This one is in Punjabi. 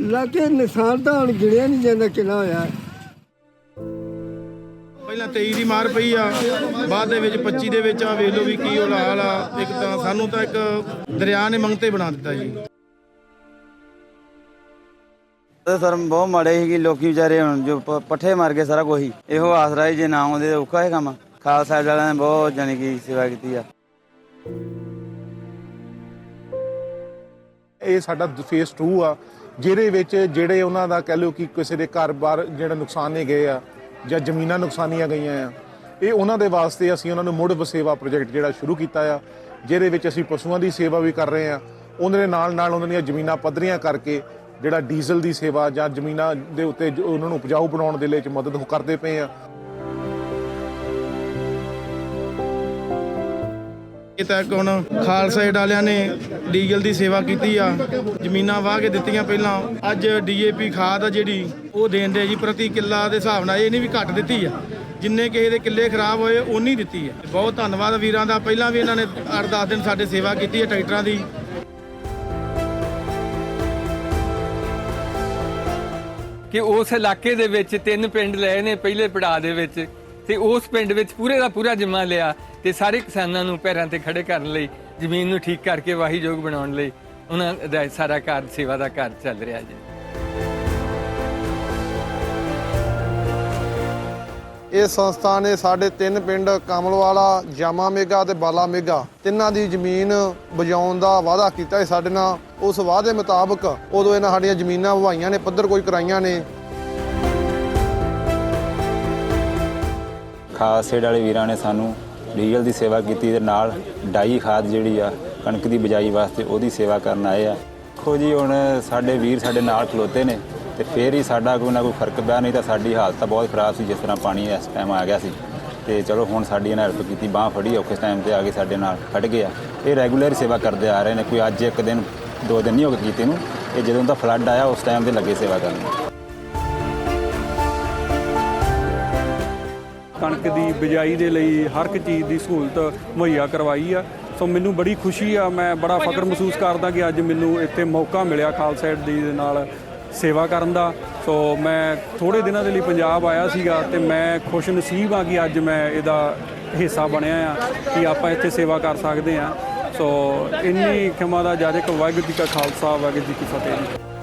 ਲਾਗੇ ਨੁਕਸਾਨ ਤਾਂ ਹੁਣ ਗਿਣਿਆ ਨਹੀਂ ਜਾਂਦਾ ਕਿੰਨਾ ਹੋਇਆ। ਪਹਿਲਾਂ 23 ਦੀ ਮਾਰ ਪਈ ਆ ਬਾਅਦ ਦੇ ਵਿੱਚ 25 ਦੇ ਵਿੱਚ ਆ ਵੇਖ ਲਓ ਵੀ ਕੀ ਹਾਲ ਆ। ਇੱਕ ਤਾਂ ਸਾਨੂੰ ਤਾਂ ਇੱਕ ਦਰਿਆ ਨੇ ਮੰਗਤੇ ਬਣਾ ਦਿੱਤਾ ਜੀ। ਤੇ ਸਰ ਬਹੁਤ ਮਾੜੇ ਸੀਗੇ ਲੋਕੀ ਵਿਚਾਰੇ ਹੁਣ ਜੋ ਪ- ਪੱਠੇ ਮਾਰ ਕੇ ਸਾਰਾ ਕੁਛ ਹੀ। ਇਹੋ ਆਸਰਾ ਸੀ ਜੇ ਨਾ ਆਉਂਦੇ ਤਾਂ ਔਖਾ ਹੈ ਕੰਮ। ਖਾਲਸਾ ਸਾਹਿਬ ਵਾਲਿਆਂ ਨੇ ਬਹੁਤ ਜਾਣੀ ਕਿ ਸੇਵਾ ਕੀਤੀ ਆ। ਇਹ ਸਾਡਾ ਫੇਸ 2 ਆ, ਜਿਹਦੇ ਵਿੱਚ ਜਿਹੜੇ ਉਹਨਾਂ ਦਾ ਕਹਿ ਲਓ ਕਿ ਕਿਸੇ ਦੇ ਘਰ-ਬਾਰ ਜਿਹੜਾ ਨੁਕਸਾਨੇ ਗਏ ਆ, ਜਾਂ ਜ਼ਮੀਨਾਂ ਨੁਕਸਾਨੀਆਂ ਗਈਆਂ ਆ, ਇਹ ਉਹਨਾਂ ਦੇ ਵਾਸਤੇ ਅਸੀਂ ਉਹਨਾਂ ਨੂੰ ਮੁੜ ਵਸੇਵਾ ਪ੍ਰੋਜੈਕਟ ਜਿਹੜਾ ਸ਼ੁਰੂ ਕੀਤਾ ਆ, ਜਿਹਦੇ ਵਿੱਚ ਅਸੀਂ ਪਸ਼ੂਆਂ ਦੀ ਸੇਵਾ ਵੀ ਕਰ ਰਹੇ ਆ ਉਹਨਾਂ ਦੇ ਨਾਲ ਨਾਲ ਉਹਨਾਂ ਦੀਆਂ ਜ਼ਮੀਨਾਂ ਪੱਧਰੀਆਂ ਕਰਕੇ ਜਿਹੜਾ ਡੀਜ਼ਲ ਦੀ ਸੇਵਾ ਜਾਂ ਜ਼ਮੀਨਾਂ ਦੇ ਉੱਤੇ ਉਹਨਾਂ ਨੂੰ ਉਪਜਾਊ ਬਣਾਉਣ ਦੇ ਲਈ ਚ ਮਦਦ ਕਰਦੇ ਪਏ ਆ। ਇਹ ਤੱਕ ਹੁਣ ਖਾਲਸਾ ਏਡ ਵਾਲਿਆਂ ਨੇ ਡੀਜ਼ਲ ਦੀ ਸੇਵਾ ਕੀਤੀ ਆ। ਜ਼ਮੀਨਾਂ ਵਾਹ ਕੇ ਦਿੱਤੀਆਂ ਪਹਿਲਾਂ। ਅੱਜ ਡੀਏਪੀ ਖਾਦ ਆ ਜਿਹੜੀ, ਉਹ ਦੇਂਦੇ ਜੀ, ਪ੍ਰਤੀ ਕਿੱਲਾ ਦੇ ਹਿਸਾਬ ਨਾਲ ਇਹ ਨਹੀਂ ਵੀ ਘੱਟ ਦਿੱਤੀ ਆ। ਜਿੰਨੇ ਕਿਸੇ ਦੇ ਕਿੱਲੇ ਖਰਾਬ ਹੋਏ ਉਨੀ ਦਿੱਤੀ ਆ। ਬਹੁਤ ਧੰਨਵਾਦ ਵੀਰਾਂ ਦਾ। ਪਹਿਲਾਂ ਵੀ ਇਹਨਾਂ ਨੇ 8-10 ਦਿਨ ਸਾਡੇ ਸੇਵਾ ਕੀਤੀ ਹੈ ਟਰੈਕਟਰਾਂ ਦੀ। ਕਿ ਉਸ ਇਲਾਕੇ ਦੇ ਵਿੱਚ ਤਿੰਨ ਪਿੰਡ ਲਏ ਨੇ, ਪਹਿਲੇ ਪੜਾਅ ਦੇ ਵਿੱਚ। ਤੇ ਉਸ ਪਿੰਡ ਵਿੱਚ ਪੂਰੇ ਦਾ ਪੂਰਾ ਜਿੰਮਾ ਲਿਆ ਤੇ ਸਾਰੇ ਕਿਸਾਨਾਂ ਨੂੰ ਪੈਰਾਂ ਤੇ ਖੜੇ ਕਰਨ ਲਈ, ਜ਼ਮੀਨ ਨੂੰ ਠੀਕ ਕਰਕੇ ਵਾਹੀਯੋਗ ਬਣਾਉਣ ਲਈ ਉਹਨਾਂ ਦਾ ਸਾਰਾ ਕਾਰਜ ਸੇਵਾ ਦਾ ਕਾਰਜ ਚੱਲ ਰਿਹਾ ਜੀ। ਇਹ ਸੰਸਥਾ ਨੇ ਸਾਡੇ ਤਿੰਨ ਪਿੰਡ ਕਮਲਵਾਲਾ, ਜਾਮਾ ਮੇਗਾ ਤੇ ਬਾਲਾ ਮੇਗਾ, ਤਿੰਨਾਂ ਦੀ ਜ਼ਮੀਨ ਬਜਾਉਣ ਦਾ ਵਾਅਦਾ ਕੀਤਾ ਸੀ ਸਾਡੇ ਨਾਲ। ਉਸ ਵਾਅਦੇ ਮੁਤਾਬਕ ਉਦੋਂ ਇਹਨਾਂ ਸਾਡੀਆਂ ਜ਼ਮੀਨਾਂ ਵਹਾਈਆਂ ਨੇ, ਪੱਧਰ ਕੋਈ ਕਰਾਈਆਂ ਨੇ ਖਾਸ ਸੇਡ ਵਾਲੇ ਵੀਰਾਂ ਨੇ ਸਾਨੂੰ ਡੀਜ਼ਲ ਦੀ ਸੇਵਾ ਕੀਤੀ ਤੇ ਨਾਲ ਡਾਈ ਖਾਦ ਜਿਹੜੀ ਆ, ਕਣਕ ਦੀ ਬਿਜਾਈ ਵਾਸਤੇ ਉਹਦੀ ਸੇਵਾ ਕਰਨ ਆਏ ਆ। ਦੇਖੋ ਜੀ, ਹੁਣ ਸਾਡੇ ਵੀਰ ਸਾਡੇ ਨਾਲ ਖਲੋਤੇ ਨੇ ਤੇ ਫੇਰ ਹੀ ਸਾਡਾ ਕੋਈ ਨਾ ਕੋਈ ਫ਼ਰਕ ਪਿਆ, ਨਹੀਂ ਤਾਂ ਸਾਡੀ ਹਾਲਤ ਤਾਂ ਬਹੁਤ ਖਰਾਬ ਸੀ, ਜਿਸ ਤਰ੍ਹਾਂ ਪਾਣੀ ਇਸ ਟਾਈਮ ਆ ਗਿਆ ਸੀ। ਤੇ ਚਲੋ ਹੁਣ ਸਾਡੀ ਇਹਨਾਂ ਹੈਲਪ ਕੀਤੀ, ਬਾਹ ਫੜੀ, ਔਖੇ ਟਾਈਮ ਤੇ ਆ ਕੇ ਸਾਡੇ ਨਾਲ ਖੜ ਗਏ ਆ। ਇਹ ਰੈਗੂਲਰ ਸੇਵਾ ਕਰਦੇ ਆ ਰਹੇ ਨੇ, ਕੋਈ ਅੱਜ ਇੱਕ ਦਿਨ, ਦੋ ਦਿਨ ਨਹੀਂ ਹੋ ਗਏ ਕੀਤੇ ਨੂੰ ਇਹ ਜਦੋਂ ਦਾ ਫਲੱਡ ਆਇਆ, ਉਸ ਟਾਈਮ ਤੇ ਲੱਗੇ ਸੇਵਾ ਕਰਨ। ਕਣਕ ਦੀ ਬਿਜਾਈ ਦੇ ਲਈ ਹਰ ਇੱਕ ਚੀਜ਼ ਦੀ ਸਹੂਲਤ ਮੁਹੱਈਆ ਕਰਵਾਈ ਆ। ਸੋ ਮੈਨੂੰ ਬੜੀ ਖੁਸ਼ੀ ਆ, ਮੈਂ ਬੜਾ ਫਖਰ ਮਹਿਸੂਸ ਕਰਦਾ ਕਿ ਅੱਜ ਮੈਨੂੰ ਇੱਥੇ ਮੌਕਾ ਮਿਲਿਆ ਖਾਲਸਾ ਏਡ ਦੀ ਨਾਲ ਸੇਵਾ ਕਰਨ ਦਾ। ਸੋ ਮੈਂ ਥੋੜੇ ਦਿਨਾਂ ਦੇ ਲਈ ਪੰਜਾਬ ਆਇਆ ਸੀਗਾ ਤੇ ਮੈਂ ਖੁਸ਼ ਨਸੀਬ ਆ ਕਿ ਅੱਜ ਮੈਂ ਇਹਦਾ ਹਿੱਸਾ ਬਣਿਆ ਆ ਕਿ ਆਪਾਂ ਇੱਥੇ ਸੇਵਾ ਕਰ ਸਕਦੇ ਆ। ਸੋ ਇੰਨੀ ਖਿਮਾ ਦਾ ਜਾਜਕ ਵਾਹਿਗੁਰੂ ਜੀ ਕਾ ਖਾਲਸਾ, ਵਾਹਿਗੁਰੂ ਜੀ ਕੀ ਫਤਿਹ